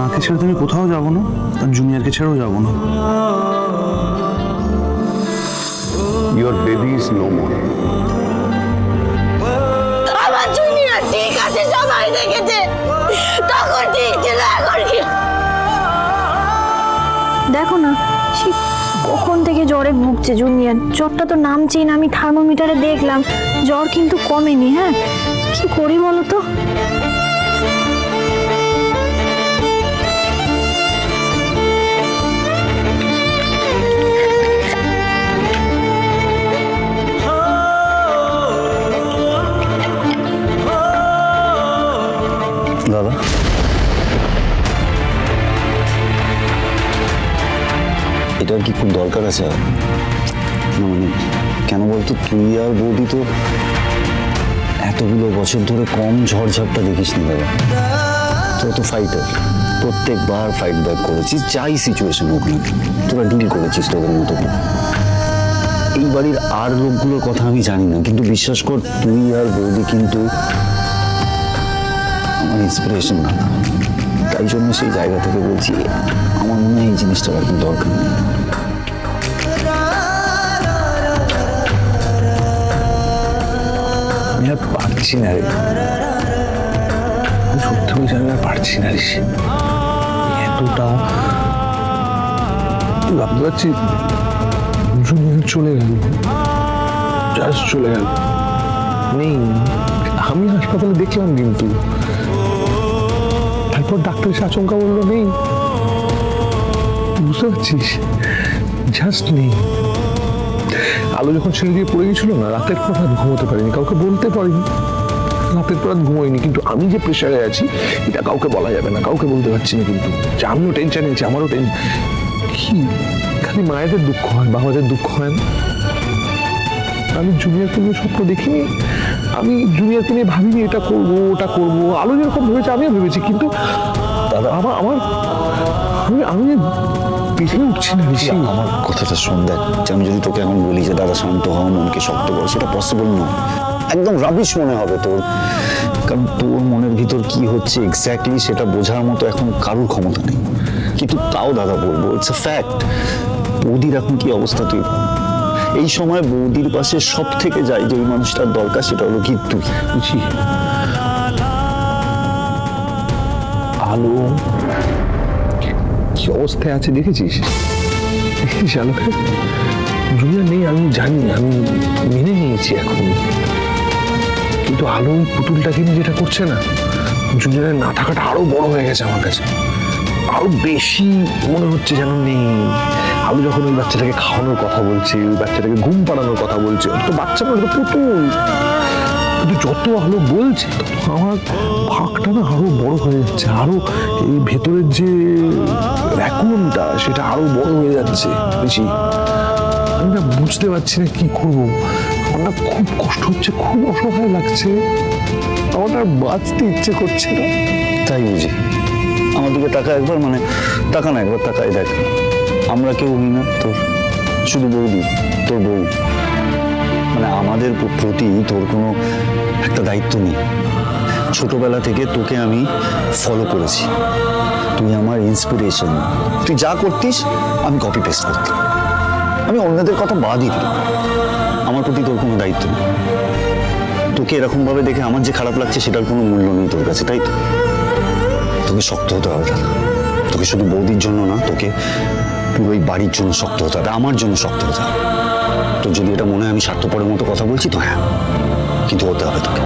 মাকে ছেড়ে তুমি কোথাও যাব না আর জুনিয়রকে ছেড়েও যাব না। Your baby is no more. আমার জুনিয়র ঠিক আছে সবাই দেখেছে। তখন ঠিক ছিল এখন কি দেখো না সে কখন থেকে জ্বরে ভুগছে জুনিয়র। জ্বরটা তো নামছেই না আমি থার্মোমিটারে দেখলাম। জ্বর কিন্তু কমেনি হ্যাঁ? কি করি বলো তো? এটার কি খুব দরকার আছে? মানে কেন বলতো তুই আর বৌদি তো এতগুলো বছর ধরে কম ঝড়ঝাপটা দেখিস নি দাদা তোরা তো ফাইটার প্রত্যেকবার ফাইট ব্যাক করেছিস, যাই সিচুয়েশন হোক না তোরা ডিল করেছিস তোদের মতো এই বাড়ির আর লোকগুলোর কথা আমি জানি না, কিন্তু বিশ্বাস কর, তুই আর বৌদি কিন্তু আমার ইন্সপিরেশন না তাই জন্য সেই জায়গা থেকে বলছি আমার মনে হয় এই জিনিসটার নেই। আমি সত্যি বলছি, আমি আর পারছি না রে। এতটা ভাবতে পারছি চলে গেল। জাস্ট চলে গেল। নেই। আমি হাসপাতালে দেখলাম কিন্তু। তারপর ডাক্তার এসে আচমকা বলল, নেই। বুঝতে পারছিস? জাস্ট নেই আলো যখন ছেড়ে দিয়ে পড়ে গেছিল না, রাতের পর রাত ঘুমোতে পারিনি, কাউকে বলতে পারিনি। রাতের পর রাত ঘুমোইনি কিন্তু আমি যে প্রেশারে আছি, এটা কাউকে বলা যাবে না, কাউকে বলতে পারছি না কিন্তু। যে আমিও টেনশন নিয়েছি আমারও টেনশন কি? খালি মায়েদের দুঃখ হয়, বাবাদের দুঃখ হয় না? আমি জুনিয়রকে নিয়ে স্বপ্ন দেখিনি, আমি জুনিয়রকে নিয়ে ভাবিনি এটা করব, ওটা করব, আলো যেরকম ভেবেছে আমিও ভেবেছি, কিন্তু দাদা, আমার আমার, আমি আমি আমার কথাটা শোন, দেখ আমি যদি তোকে এখন বলি যে দাদা শান্ত হও, মনকে শক্ত করো, সেটা পসিবল নয়। একদম রাবিশ মনে হবে তোর। কারণ তোর মনের ভিতর কি হচ্ছে এক্স্যাক্টলি সেটা বোঝার মতো এখন কারোর ক্ষমতা নেই। কিন্তু তাও দাদা বলব ইটস এ ফ্যাক্ট বৌদির এখন কি অবস্থা তুই। এই সময় বৌদির পাশে সব থেকে যায় যে মানুষটার দরকার, সেটা হলো বুঝি? আলো? কি অবস্থায় আছে দেখেছিস? দেখেছিস আলোকে জুনিয়া নেই, আমি জানি, আমি মেনে নিয়েছি এখন। কিন্তু আলো ওই পুতুলটাকে নিয়ে যেটা করছে না জুনিয়ারের না থাকাটা আরও বড় হয়ে গেছে আমার কাছে। আরও বেশি মনে হচ্ছে যেন নেই। আমি যখন ওই বাচ্চাটাকে খাওয়ানোর কথা বলছি, ওই বাচ্চাটাকে ঘুম পাড়ানোর কথা বলছি তো বাচ্চা ওটা পুতুল। কিন্তু যত আলো বলছে, আমার ভাগটা না আরও বড় হয়ে যাচ্ছে, আরও এই ভেতরের যে ভ্যাকুয়ামটা সেটা আরও বড় হয়ে যাচ্ছে। বেশি আমি না বুঝতে পারছি না কি করব। আমার না খুব কষ্ট হচ্ছে, খুব অসহায় লাগছে। আমার আর বাঁচতে ইচ্ছে করছে না। তাই বুঝি। আমার দিকে তাকা একবার মানে তাকা না, একবার তাকাই দেখ। আমরা কেউ হই না, তোর শুধু বৌদি, তোর বউ মানে আমাদের প্রতি তোর কোনো একটা দায়িত্ব নেই। ছোটবেলা থেকে তোকে আমি ফলো করেছি। তুই আমার ইন্সপিরেশন তুই যা করতিস, আমি কপি পেস্ট করতাম। আমি অন্যদের কথা বাদই দিই আমার প্রতি তোর কোনো দায়িত্ব নেই। তোকে এরকমভাবে দেখে আমার যে খারাপ লাগছে, সেটার কোনো মূল্য নেই তোর কাছে, তাই তো? তোকে শক্ত হতে হবে? দাদা তোকে শুধু বৌদির জন্য না, তোকে পুরো এই বাড়ির জন্য শক্ত হতে হবে, আমার জন্য শক্ত হতে হবে। তোর যদি এটা মনে হয়, আমি স্বার্থপরের মতো কথা বলছি, তো হ্যাঁ কিন্তু হতে হবে তোকে।